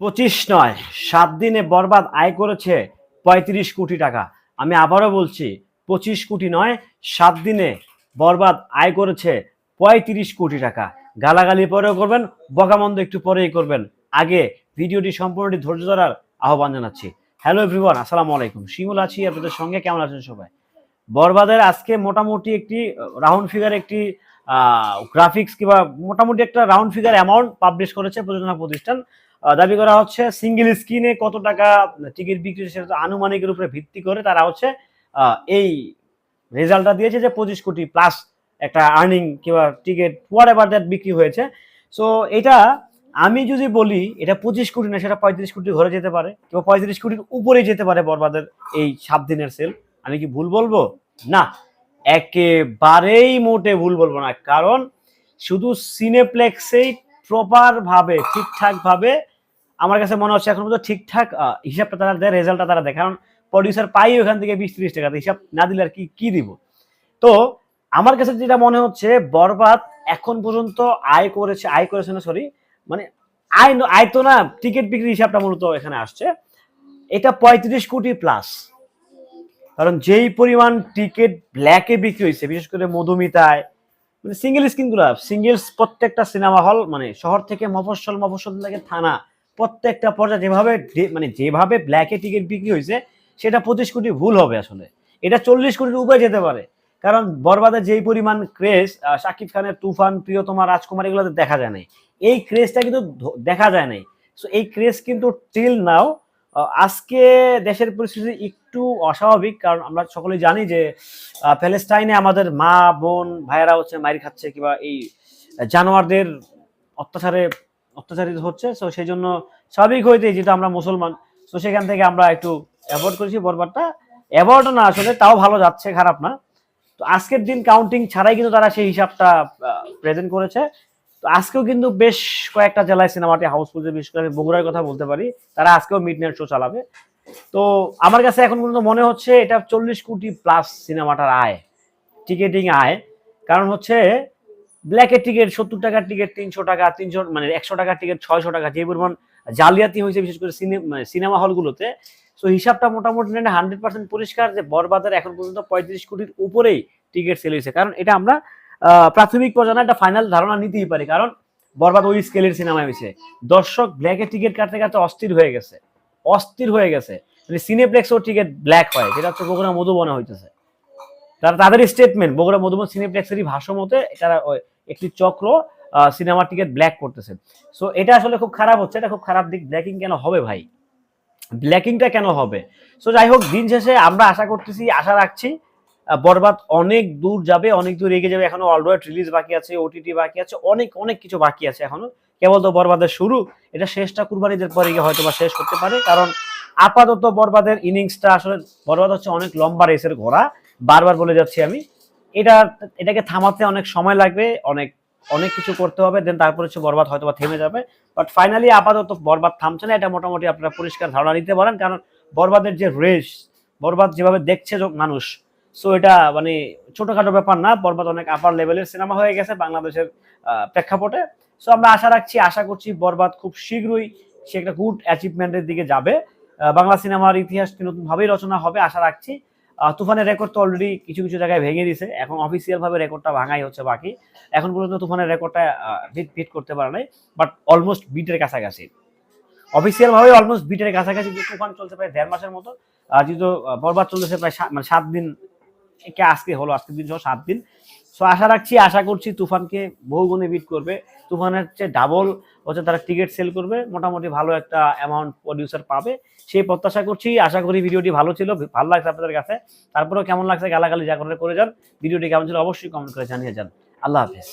পঁচিশ নয়, সাত দিনে বরবাদ আয় করেছে পঁয়ত্রিশ কোটি টাকা। আমি আবারও বলছি, পঁচিশ কোটি নয়, সাত দিনে বরবাদ আয় করেছে পঁয়ত্রিশ কোটি টাকা। গালাগালি পরেও করবেন বগামন্দ একটু পরেই করবেন। আগে ভিডিওটি সম্পূর্ণটি ধৈর্য ধরার আহ্বান জানাচ্ছি। হ্যালো এভরিওয়ান, আসসালামু আলাইকুম। শিমুল আছি, আপনাদের সঙ্গে। কেমন আছেন সবাই? বরবাদের আজকে মোটামুটি একটি রাউন্ড ফিগার একটি গ্রাফিক্স কিংবা মোটামুটি একটা রাউন্ড ফিগার অ্যামাউন্ট পাবলিশ করেছে প্রযোজনা প্রতিষ্ঠান। দাবি করা হচ্ছে সিঙ্গেল স্ক্রিনে কত টাকা টিকিট বিক্রি সেটা আনুমানিকের উপরে ভিত্তি করে তারা হচ্ছে এই রেজাল্টটা দিয়েছে যে পঁচিশ কোটি প্লাস একটা আর্নিং কিংবা টিকিট হোয়াট এভার দ্যাট বিক্রি হয়েছে। সো এটা আমি যদি বলি, এটা পঁচিশ কোটি না, সেটা পঁয়ত্রিশ কোটি ঘরে যেতে পারে কিংবা পঁয়ত্রিশ কোটির উপরে যেতে পারে বরবাদের এই সাত দিনের সেল আমি কি ভুল বলব? না। একেবারেই মোটে ভুল বলব না, কারণ শুধু সিনেপ্লেক্সেই প্রপার ভাবে, ঠিকঠাক ভাবে আমার কাছে মনে হচ্ছে এখন পর্যন্ত ঠিকঠাক হিসাবটা তারা দেয়, রেজাল্টটা তারা দেয়। কারণ প্রডিউসার পাই ওখান থেকে বিশ ত্রিশ টাকা হিসাব না দিলে আর কি কি দিব? তো আমার কাছে যেটা মনে হচ্ছে, বরবাদ এখন পর্যন্ত আয় করেছে আয় করেছে না সরি মানে আয় আয় তো না টিকিট বিক্রি হিসাবটা মূলত এখানে আসছে। এটা পঁয়ত্রিশ কোটি প্লাস কারণ যেই পরিমাণ টিকিট ব্ল্যাকে বিক্রি হয়েছে, বিশেষ করে মধুমিতায় মানে সিঙ্গেল স্ক্রিনগুলো সিঙ্গেলস প্রত্যেকটা সিনেমা হল মানে শহর থেকে মফস্বল মফস্বল থেকে থানা, প্রত্যেকটা পর্যায়ে যেভাবে মানে যেভাবে ব্ল্যাকে টিকিট বিক্রি হয়েছে, সেটা পঁচিশ কোটি ভুল হবে আসলে। এটা চল্লিশ কোটির উপরে যেতে পারে। কারণ বরবাদের যেই পরিমাণ ক্রেজ শাকিব খানের তুফান, প্রিয়তমা, রাজকুমার এগুলোতে দেখা যায় নাই। এই ক্রেজটা কিন্তু দেখা যায় নাই। সো এই ক্রেজ কিন্তু টিল নাও আজকে দেশের পরিস্থিতি একটু অস্বাভাবিক, কারণ আমরা সকলে জানি যে প্যালেস্টাইনে আমাদের মা, বোন, ভাইয়েরা হচ্ছে মাইর খাচ্ছে কিংবা এই জানোয়ারদের অত্যাচারে, অত্যাচারিত হচ্ছে। সো সেই জন্য স্বাভাবিক হইতে যেহেতু আমরা মুসলমান তো সেখান থেকে আমরা একটু অ্যাভয়েড করেছি বরবারটা অ্যাভয়েড না, আসলে তাও ভালো যাচ্ছে, খারাপ না। তো আজকের দিন কাউন্টিং ছাড়াই কিন্তু তারা সেই হিসাবটা প্রেজেন্ট করেছে। তো আজকেও কিন্তু বেশ কয়েকটা জেলায় সিনেমাটি হাউসফুল যে, বিশেষ করে বগুড়ার কথা বলতে পারি, তারা আজকেও মিড নাইট শো চালাবে। তো আমার কাছে এখন পর্যন্ত মনে হচ্ছে এটা চল্লিশ কোটি প্লাস সিনেমাটার আয়, টিকেটিং আয়। কারণ হচ্ছে ব্ল্যাকের টিকিট সত্তর টাকার টিকিট তিনশো টাকা, তিনশো মানে একশো টাকার টিকিট ছয়শো টাকা, যে পরিমাণ জালিয়াতি হয়েছে বিশেষ করে সিনেমা হলগুলোতে তো হিসাবটা মোটামুটি হান্ড্রেড পার্সেন্ট পরিষ্কার যে বরবাদের এখন পর্যন্ত পঁয়ত্রিশ কোটির উপরেই টিকিট সেল হয়েছে। কারণ এটা আমরা প্রাথমিক পর্যায়ে একটা ফাইনাল ধারণা নিতেই পারি, কারণ বরবাদ ওই স্কেলের সিনেমা হয়েছে। দর্শক ব্ল্যাকের টিকিট কাটতে কাটতে অস্থির হয়ে গেছে, অস্থির হয়ে গেছে। মানে সিনেপ্লেক্সও টিকিট ব্ল্যাক হয়, যেটা হচ্ছে বগুড়া মধুবনে হইতেছে। তারা তাদের স্টেটমেন্ট বগুড়া মধুবন সিনেপ্লেক্সেরই ভাষ্য মতে তারা একটি চক্র সিনেমার টিকিট ব্ল্যাক করতেছে। সো এটা আসলে খুব খারাপ হচ্ছে, এটা খুব খারাপ দিক। ব্ল্যাকিং কেন হবে ভাই? ব্ল্যাকিংটা কেন হবে? সো যাই হোক, দিন শেষে আমরা আশা করতেছি, আশা রাখছি বরবাদ অনেক দূর যাবে, অনেক দূর এগিয়ে যাবে। এখনও অলরেডি রিলিজ বাকি আছে ওটিটি বাকি আছে, অনেক অনেক কিছু বাকি আছে এখনও। কেবল তো বরবাদের শুরু, এটা শেষটা কুরবানিদের পরে গিয়ে হয়তো বা শেষ করতে পারে, কারণ আপাতত বরবাদের ইনিংসটা আসলে, বরবাদ হচ্ছে অনেক লম্বা রেসের ঘোড়া, বারবার বলে যাচ্ছি আমি। এটা, এটাকে থামাতে অনেক সময় লাগবে, অনেক অনেক কিছু করতে হবে দেন তারপর হচ্ছে বরবাদ হয়তো বা থেমে যাবে। বাট ফাইনালি আপাতত বরবাদ থামছে না, এটা মোটামুটি আপনারা পরিষ্কার ধারণা নিতে পারেন, কারণ বরবাদের যে রেস বরবাদ যেভাবে দেখছে মানুষ সো এটা মানে ছোটখাটো ব্যাপার না বরবাদ অনেক আপার লেভেলের সিনেমা হয়ে গেছে বাংলাদেশের প্রেক্ষাপটে। সো আমরা আশা রাখছি, আশা করছি বরবাদ খুব শীঘ্রই সে একটা গুড অ্যাচিভমেন্টের দিকে যাবে। বাংলা সিনেমার ইতিহাস নতুন ভাবেই রচনা হবে, আশা রাখছি। তুফানের রেকর্ড তো অলরেডি কিছু কিছু জায়গায় ভেঙে দিছে, এখন অফিসিয়াল ভাবে রেকর্ডটা ভাঙাই হচ্ছে বাকি। এখন পর্যন্ত তুফানের রেকর্ডটা বিট বিট করতে পারে নাই বাট অলমোস্ট বিটের কাছাকাছি। অফিসিয়াল ভাবে অলমোস্ট বিটের কাছাকাছি, তুফান চলছে প্রায় দেড় মাসের মতো। আর যেহেতু বরবাদ চলতেছে প্রায় মানে সাত দিন কে আজকে হলো, আজকের দিন সহ সাত দিন। সো আশা রাখছি, আশা করছি তুফানকে বহুগুণে বিট করবে। তুফানের চেয়ে ডাবল হচ্ছে তারা টিকিট সেল করবে, মোটামুটি ভালো একটা অ্যামাউন্ট প্রডিউসার পাবে। সেই প্রত্যাশা করছি, আশা করি ভিডিওটি ভালো ছিল, ভালো লাগছে আপনাদের কাছে। তারপরেও কেমন লাগছে গালাগালি যা করে করে যান, ভিডিওটি কেমন ছিল অবশ্যই কমেন্ট করে জানিয়ে যান। আল্লাহ হাফেজ।